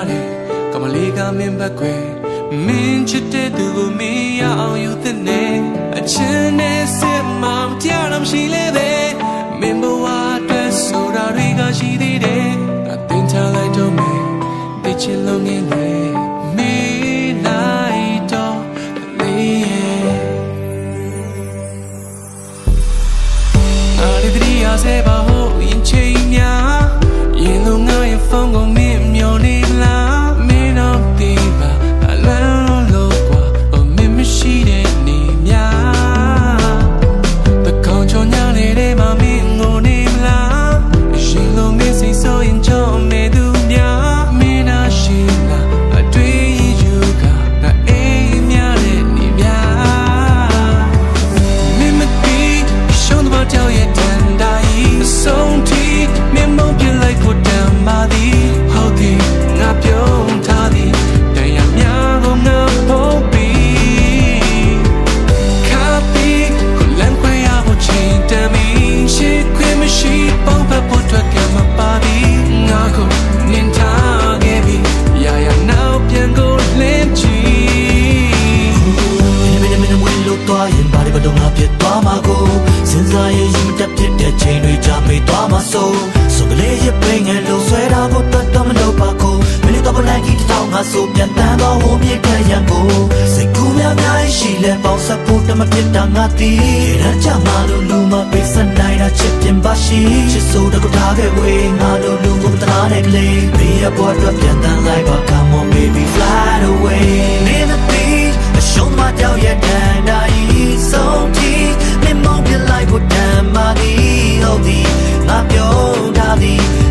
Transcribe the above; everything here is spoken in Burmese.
ပြောကြတယ်ကမလေးကမင်းဘက်ခွေမင်းချစ်တဲ့သူကိုမင်းရအောင်ယူတဲ့နေအချင်းနဲ့စစ်မှမတရားတော့ရှိလေပဲမင်းဘဝအတွက်ဆိုတာတွေကရှိသေးတယ်ငါတင်ချလိုက်တော့မယ်တိတ်ချင်လုံးငင်းလေမင်းလိုက်တော့ကလေးရဲ့အားလေးတရီရစေပါဟိုရင်ချိန်များရင်လုံးငါရဲ့ဖုန်းကို သွားမှာကိုစဉ်းစားရင်ရင်မတက်ဖြစ်တဲ့ချိန်တွေကြာမေးသွားမှာဆိုဆိုကလေးရပင်ငယ်လို့ဆွဲတာကိုတတ်တော့မလို့ပါကိုမင်းတော့ဘလိုက်ကြီးတောင်းငါဆိုပြန်တန်းတော့ဟိုမြေကရန်ကိုစိတ်ကူးများများရှိလဲပေါင်းဆက်ဖို့တမဖြစ်တာငါတီးရန်ချမှာလို့လူမပေးစနိုင်တာချစ်ပြင်ပါရှိချစ်ဆိုတော့ထားခဲ့ဝေးငါတို့လူကိုတနာတဲ့ကလေးဘေးရပေါ်တော့ပြန်တန်းလိုက်ပါ come on baby fly away နေမ သည်ဟုတ်သည်ငါပြောထားသည်